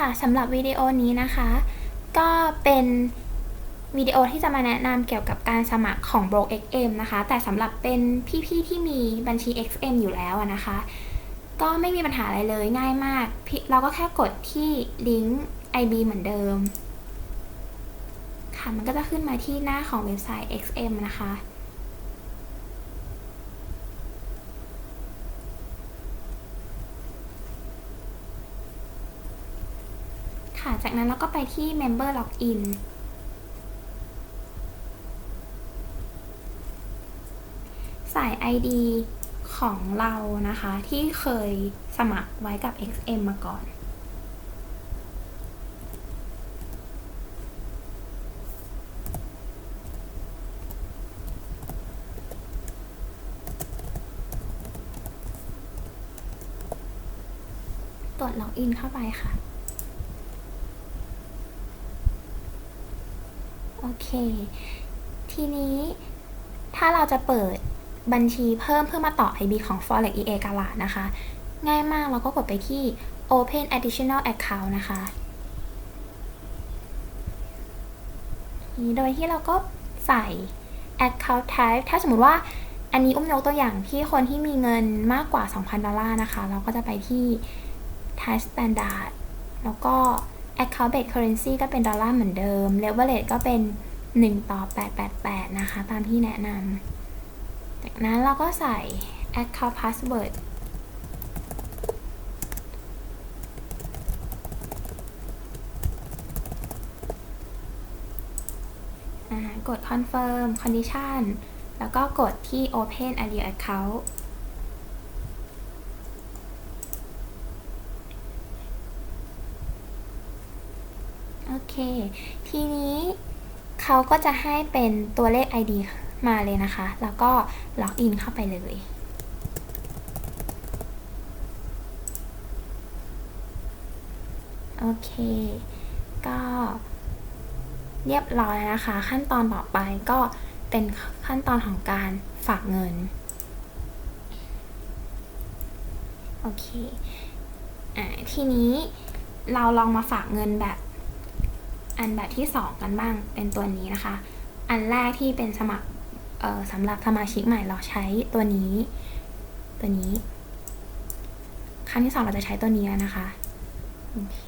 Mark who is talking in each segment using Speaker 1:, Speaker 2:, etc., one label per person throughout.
Speaker 1: ค่ะสำหรับวิดีโอนี้นะคะ ก็เป็นวิดีโอที่จะมาแนะนำเกี่ยวกับการสมัครของ b r o k XM นะคะ แต่สำหรับเป็นพี่ๆที่มีบัญชี XM อยู่แล้วนะคะ ก็ไม่มีปัญหาอะไรเลยง่ายมาก เราก็แค่กดที่ลิงก์ IB เหมือนเดิม ค่ะ มันก็จะขึ้นมาที่หน้าของเว็บไซต์ XM นะคะ ค่ะ จากนั้นเราก็ไปที่ Member Login ใส่ ID ของเรานะคะ ที่เคยสมัครไว้กับ XM มาก่อน ตรวจล็อกอินเข้าไปค่ะ โอ เค ทีนี้ถ้าเราจะเปิดบัญชีเพิ่มเพื่อมาต่อ IB ของ Forex EA กาลานะคะ ง่ายมากเราก็กดไปที่ Open Additional Account นะคะโดยที่เราก็ใส่ Account Type ถ้าสมมติว่าอันนี้อุ้มยกตัวอย่างที่คนที่มีเงินมากกว่า 2,000 ดอลลาร์นะคะ เราก็จะไปที่ Type Standard แล้วก็ Account Based Currency ก็เป็นดอลลาร์เหมือนเดิม Leverage ก็เป็น 1 ต่อ 888 นะคะ ตามที่แนะนำจากนั้นเราก็ใส่ Account Password กด Confirm Condition แล้วก็กดที่ Open a new account เค ทีนี้เขาก็จะให้เป็นตัวเลข ID มาเลยนะคะ แล้วก็ล็อกอินเข้าไปเลยโอเค ก็เรียบร้อยแล้วนะคะ ขั้นตอนต่อไปก็เป็นขั้นตอนของการฝากเงิน โอเค อ่า ทีนี้เราลองมาฝากเงินแบบ อันแบบที่ 2 กันบ้างเป็นตัวนี้นะคะ อันแรกที่เป็นสมัครสำหรับสมาชิกใหม่เราใช้ตัวนี้ ตัวนี้ ครั้งที่สองเราจะใช้ตัวนี้แล้วนะคะโอเค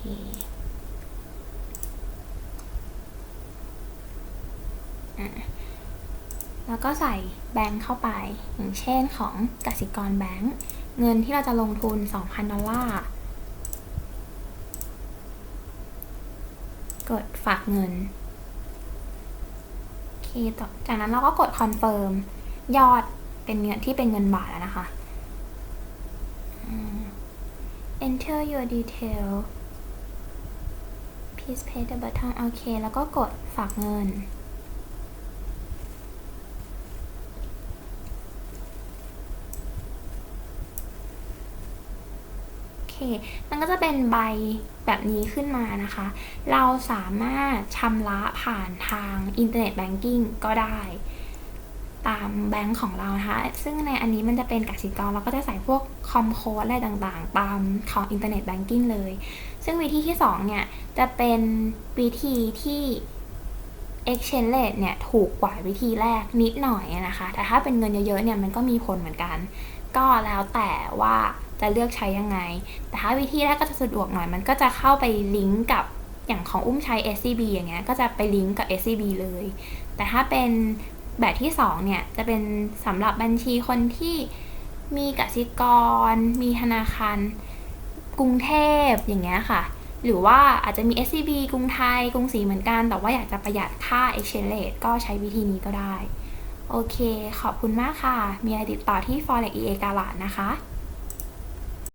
Speaker 1: แล้วก็ใส่แบงค์เข้าไป อย่างเช่นของกสิกรแบงค์เงินที่เราจะลงทุน 2,000 ดอลลาร์ กดฝากเงิน โอเค ต่อจากนั้นเราก็กดคอนเฟิร์มยอดเป็นเงินที่เป็นเงินบาทแล้วนะคะ enter your detail please pay the button โอเค แล้วก็กดฝากเงิน เค มันก็จะเป็นใบแบบนี้ขึ้นมานะคะ เราสามารถชำระผ่านทางอินเทอร์เน็ตแบงกิ้งก็ได้ ตามแบงก์ของเรานะคะ ซึ่งในอันนี้มันจะเป็นกสิกรเราก็จะใส่พวกคอมโค้ดอะไรต่างๆ ตามของอินเทอร์เน็ตแบงกิ้งเลย ซึ่งวิธีที่2เนี่ยจะเป็นวิธีที่ exchange rate เนี่ยถูกกว่าวิธีแรกนิดหน่อยนะคะ แต่ถ้าเป็นเงินเยอะๆเนี่ยมันก็มีผลเหมือนกัน ก็แล้วแต่ว่าจะเลือกใช้ยังไง แต่ถ้าวิธีแรกก็จะสะดวกหน่อย มันก็จะเข้าไปลิงก์กับอย่างของอุ้มใช้ SCB อย่างเงี้ย ก็จะไปลิงก์กับ SCB เลย แต่ถ้าเป็นแบบที่2เนี่ย จะเป็นสำหรับบัญชีคนที่มีกสิกร มีธนาคาร กรุงเทพอย่างเงี้ยค่ะ หรือว่าอาจจะมี SCB กรุงไทย กรุงศรีเหมือนกัน แต่ว่าอยากจะประหยัดค่า exchange rate ก็ใช้วิธีนี้ก็ได้ โอเค ขอบคุณมากค่ะ มีอะไรติดต่อที่ Forex EA กาลาดนะคะ